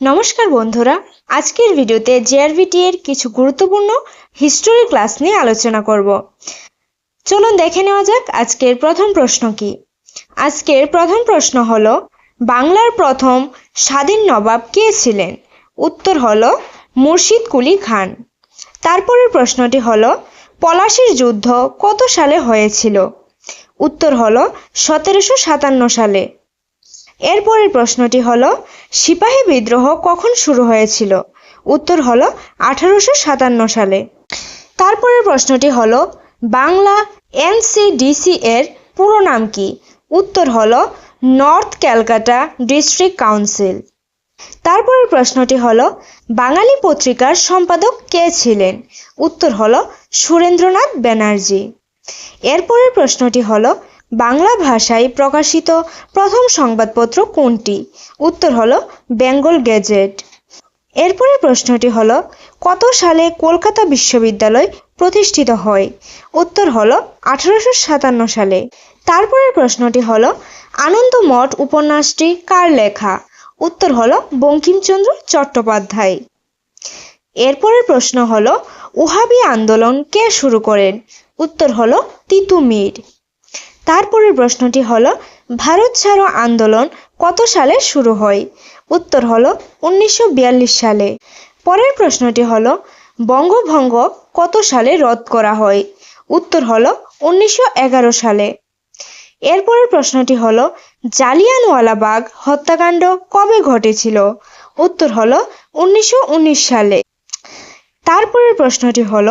নমস্কার বন্ধুরা, আজকের ভিডিওতে জেআরভিটি এর কিছু গুরুত্বপূর্ণ হিস্টোরি ক্লাস নিয়ে আলোচনা করব। চলুন দেখে নেওয়া যাক আজকের প্রথম প্রশ্ন কি। আজকের প্রথম প্রশ্ন হল, বাংলার প্রথম স্বাধীন নবাব কে ছিলেন? উত্তর হল, মুর্শিদ কুলি খান। তারপরের প্রশ্নটি হল, পলাশির যুদ্ধ কত সালে হয়েছিল? উত্তর হল, সতেরোশো সাতান্ন সালে। এরপরের প্রশ্নটি হলো, সিপাহী বিদ্রোহ কখন শুরু হয়েছিল? উত্তর হলো, আঠারোশো সাতান্ন সালে। তারপরের প্রশ্নটি হলো, বাংলা এনসিডিসি এর পুরো নাম কি? উত্তর হলো, নর্থ ক্যালকাটা ডিস্ট্রিক্ট কাউন্সিল। তারপরের প্রশ্নটি হলো, বাঙালি পত্রিকার সম্পাদক কে ছিলেন? উত্তর হলো, সুরেন্দ্রনাথ ব্যানার্জি। এরপরের প্রশ্নটি হলো বাংলা ভাষায় প্রকাশিত প্রথম সংবাদপত্র কোনটি? উত্তর হলো বেঙ্গল গেজেট এরপরের প্রশ্নটি হলো, কত সালে কলকাতা বিশ্ববিদ্যালয় প্রতিষ্ঠিত হয়? উত্তর হলো, আঠারোশো সাতান্ন সালে। তারপরের প্রশ্নটি হলো, আনন্দমঠ উপন্যাসটি কার লেখা? উত্তর হলো, বঙ্কিমচন্দ্র চট্টোপাধ্যায়। এরপরের প্রশ্ন হলো ওহাবি আন্দোলন কে শুরু করেন? উত্তর হলো, তিতুমির। তারপরের প্রশ্নটি হলো, ভারত ছাড়ো আন্দোলন কত সালে শুরু হয়? উত্তর হল, উনিশশো বিয়াল্লিশ সালে। পরের প্রশ্নটি হল, বঙ্গভঙ্গ কত সালে রদ করা হয়? উত্তর হল, উনিশশো এগারো সালে। এরপরের প্রশ্নটি হলো জালিয়ানওয়ালাবাগ হত্যাকাণ্ড কবে ঘটেছিল? উত্তর হল, উনিশশো উনিশ সালে। তারপরের প্রশ্নটি হল,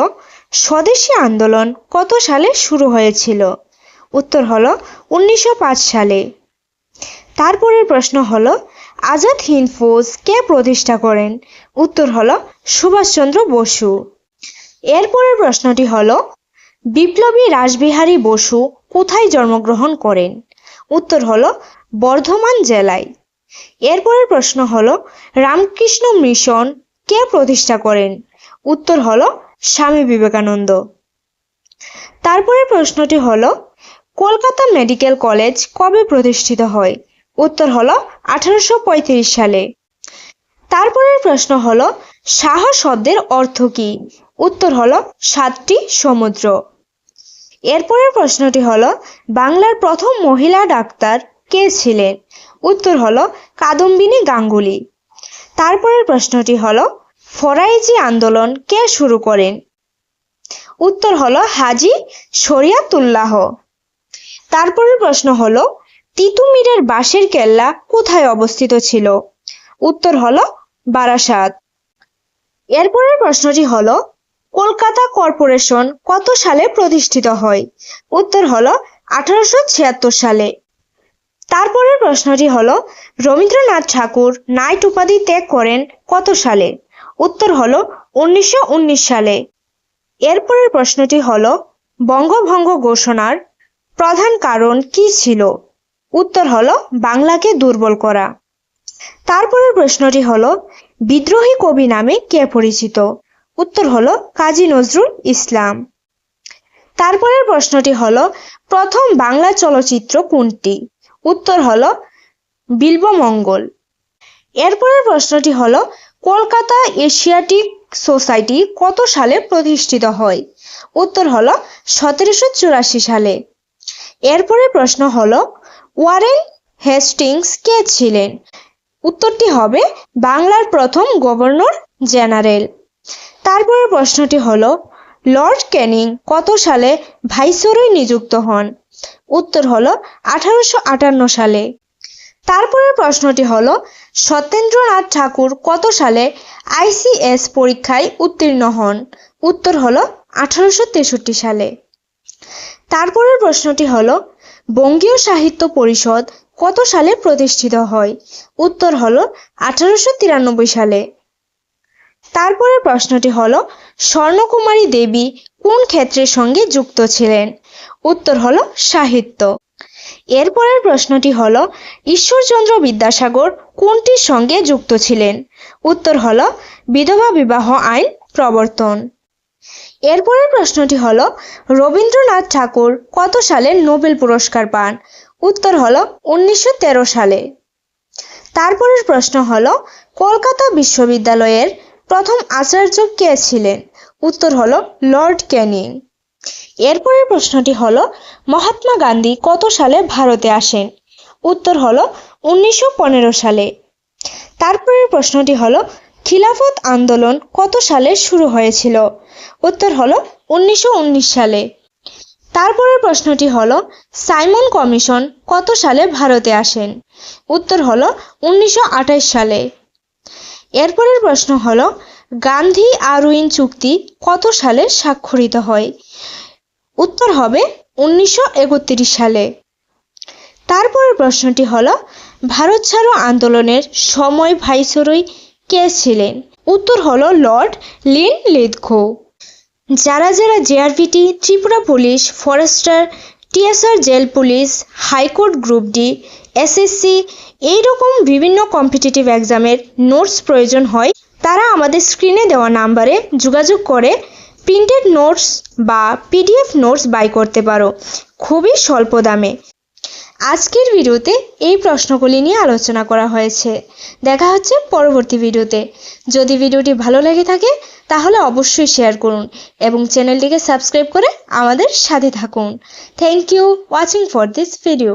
স্বদেশী আন্দোলন কত সালে শুরু হয়েছিল? উত্তর হলো উনিশশো পাঁচ সালে। তারপরের প্রশ্ন হলো, আজাদ হিন্দ ফৌজ কে প্রতিষ্ঠা করেন? উত্তর হলো সুভাষচন্দ্র বসু। এরপরের প্রশ্নটি হলো, বিপ্লবী রাসবিহারী বসু কোথায় জন্মগ্রহণ করেন? উত্তর হলো বর্ধমান জেলায়। এরপরের প্রশ্ন হলো, রামকৃষ্ণ মিশন কে প্রতিষ্ঠা করেন? উত্তর হলো স্বামী বিবেকানন্দ। তারপরের প্রশ্নটি হলো কলকাতা মেডিকেল কলেজ কবে প্রতিষ্ঠিত হয়? উত্তর হলো আঠারোশো পঁয়ত্রিশ সালে। তারপরের প্রশ্ন হলো শাহ শব্দের অর্থ কি? উত্তর হলো, সাতটি সমুদ্র। এরপরের প্রশ্নটি হলো, বাংলার প্রথম মহিলা ডাক্তার কে ছিলেন? উত্তর হলো, কাদম্বিনী গাঙ্গুলি। তারপরের প্রশ্নটি হলো, ফরাইজি আন্দোলন কে শুরু করেন? উত্তর হলো, হাজি শরিয়াতুল্লাহ। তারপরের প্রশ্ন হলো তিতুমিরের বাঁশের কেল্লা কোথায় অবস্থিত ছিল? উত্তর হলো, বারাসাত। এরপরের প্রশ্নটি হলো, কলকাতা কর্পোরেশন কত সালে প্রতিষ্ঠিত হয়? উত্তর হলো, আঠারোশো ছিয়াত্তর সালে। তারপরের প্রশ্নটি হলো, রবীন্দ্রনাথ ঠাকুর নাইট উপাধি ত্যাগ করেন কত সালে? উত্তর হলো, উনিশশো উনিশ সালে। এরপরের প্রশ্নটি হলো, বঙ্গভঙ্গ ঘোষণার প্রধান কারণ কি ছিল? উত্তর হলো, বাংলাকে দুর্বল করা। তারপরের প্রশ্নটি হলো, বিদ্রোহী কবি নামে কে পরিচিত? উত্তর হলো, কাজী নজরুল ইসলাম। তারপরের প্রশ্নটি হলো, প্রথম বাংলা চলচ্চিত্র কোনটি? উত্তর হলো বিল্বমঙ্গল এরপরের প্রশ্নটি হলো, কলকাতা এশিয়াটিক সোসাইটি কত সালে প্রতিষ্ঠিত হয়? উত্তর হলো, সতেরোশো চুরাশি সালে। এরপরে প্রশ্ন হলো, ওয়ারেন হেস্টিংস কে ছিলেন? উত্তরটি হবে বাংলার প্রথম গভর্নর জেনারেল। তারপরে প্রশ্নটি হলো, লর্ড ক্যানিং কত সালে ভাইসরয় নিযুক্ত হন? উত্তর হলো আঠারোশো সালে। তারপরের প্রশ্নটি হলো, সত্যেন্দ্রনাথ ঠাকুর কত সালে আইসিএস পরীক্ষায় উত্তীর্ণ হন? উত্তর হলো আঠারোশো সালে। তারপরের প্রশ্নটি হল, বঙ্গীয় সাহিত্য পরিষদ কত সালে প্রতিষ্ঠিত হয়? উত্তর হল, আঠারোশো তিরানব্বই সালে। তারপরের প্রশ্নটি হল, স্বর্ণকুমারী দেবী কোন ক্ষেত্রের সঙ্গে যুক্ত ছিলেন? উত্তর হল, সাহিত্য। এরপরের প্রশ্নটি হল, ঈশ্বরচন্দ্র বিদ্যাসাগর কোনটির সঙ্গে যুক্ত ছিলেন? উত্তর হল, বিধবা বিবাহ আইন প্রবর্তন। এরপরের প্রশ্নটি হলো, রবীন্দ্রনাথ ঠাকুর কত সালে নোবেল পুরস্কার পান? উত্তর হল, উনিশশো সালে। তারপরের প্রশ্ন হল, কলকাতা বিশ্ববিদ্যালয়ের প্রথম আচার্য কে ছিলেন? উত্তর হল, লর্ড ক্যানিং এরপরের প্রশ্নটি হল, মহাত্মা গান্ধী কত সালে ভারতে আসেন? উত্তর হল, উনিশশো পনেরো সালে। তারপরের প্রশ্নটি হলো খিলাফত আন্দোলন কত সালে শুরু হয়েছিল? উত্তর হলো উনিশশো উনিশ সালে। তারপরের প্রশ্নটি হলো, সাইমন কমিশন কত সালে ভারতে আসেন? উত্তর হলো উনিশশো আটাশ সালে। এরপরের প্রশ্ন হলো, গান্ধী আরউইন চুক্তি কত সালে স্বাক্ষরিত হয়? উত্তর হবে উনিশশো একত্রিশ সালে। তারপরের প্রশ্নটি হলো, ভারত ছাড়ো আন্দোলনের সময় ভাইসরয় কে ছিলেন? উত্তর হলো লর্ড লিন লিথগো যারা যারা JRBT Tripura police, forester, TSR jail police, high court group D, SSC এইরকম বিভিন্ন কম্পিটিটিভ এক্সামের নোটস প্রয়োজন হয়, তারা আমাদের স্ক্রিনে দেওয়া নাম্বারে যোগাযোগ করে প্রিন্টেড নোটস বা পিডিএফ নোটস বাই করতে পারো। খুবই স্বল্প দামে। আজকের ভিডিওতে এই প্রশ্নগুলি নিয়ে আলোচনা করা হয়েছে। দেখা হচ্ছে পরবর্তী ভিডিওতে। যদি ভিডিওটি ভালো লেগে থাকে, তাহলে অবশ্যই শেয়ার করুন এবং চ্যানেলটিকে সাবস্ক্রাইব করে আমাদের সাথে থাকুন। Thank you watching for this video